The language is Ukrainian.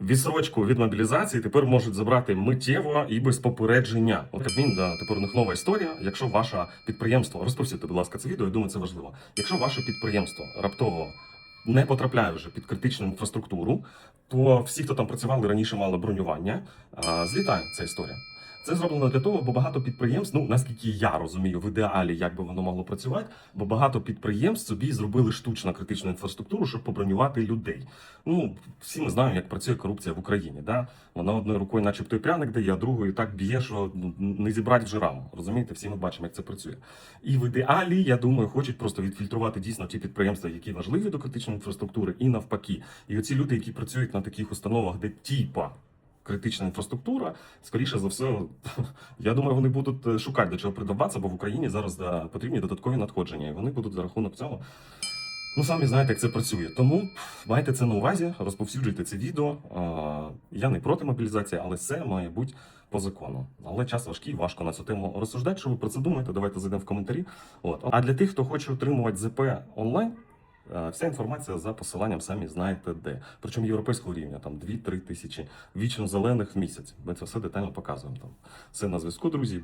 Відсрочку від мобілізації тепер можуть забрати миттєво і без попередження. От Кабмін, да, тепер у них нова історія. Якщо ваше підприємство, розповсюдьте, будь ласка, це відео, я думаю, це важливо. Якщо ваше підприємство раптово не потрапляє вже під критичну інфраструктуру, то всі, хто там працювали раніше, мали бронювання, злітає ця історія. Це зроблено для того, бо багато підприємств, ну наскільки я розумію, в ідеалі як би воно могло працювати, бо багато підприємств собі зробили штучно критичну інфраструктуру, щоб побронювати людей. Ну всі ми знаємо, як працює корупція в Україні. Да? Вона одною рукою, начебто, і пряник дає, а другою так б'є, що ну, не зібрати вже раму. Розумієте, всі ми бачимо, як це працює. І в ідеалі, я думаю, хочуть просто відфільтрувати дійсно ті підприємства, які важливі до критичної інфраструктури, і навпаки. І оці люди, які працюють на таких установах, де типа критична інфраструктура, скоріше за все, я думаю, вони будуть е, шукати до чого придаватися, бо в Україні зараз потрібні додаткові надходження, і вони будуть за рахунок цього. Ну, самі знаєте, як це працює. Тому майте це на увазі, розповсюджуйте це відео. Я не проти мобілізації, але це має бути по закону. Але час важкий, важко на цю тему розсуждати. Що ви про це думаєте? Давайте зайдемо в коментарі. От. А для тих, хто хоче отримувати ЗП онлайн, вся інформація за посиланням самі знаєте де. Причому європейського рівня, там 2-3 тисячі вічно зелених в місяць. Ми це все детально показуємо. Там все на зв'язку, друзі.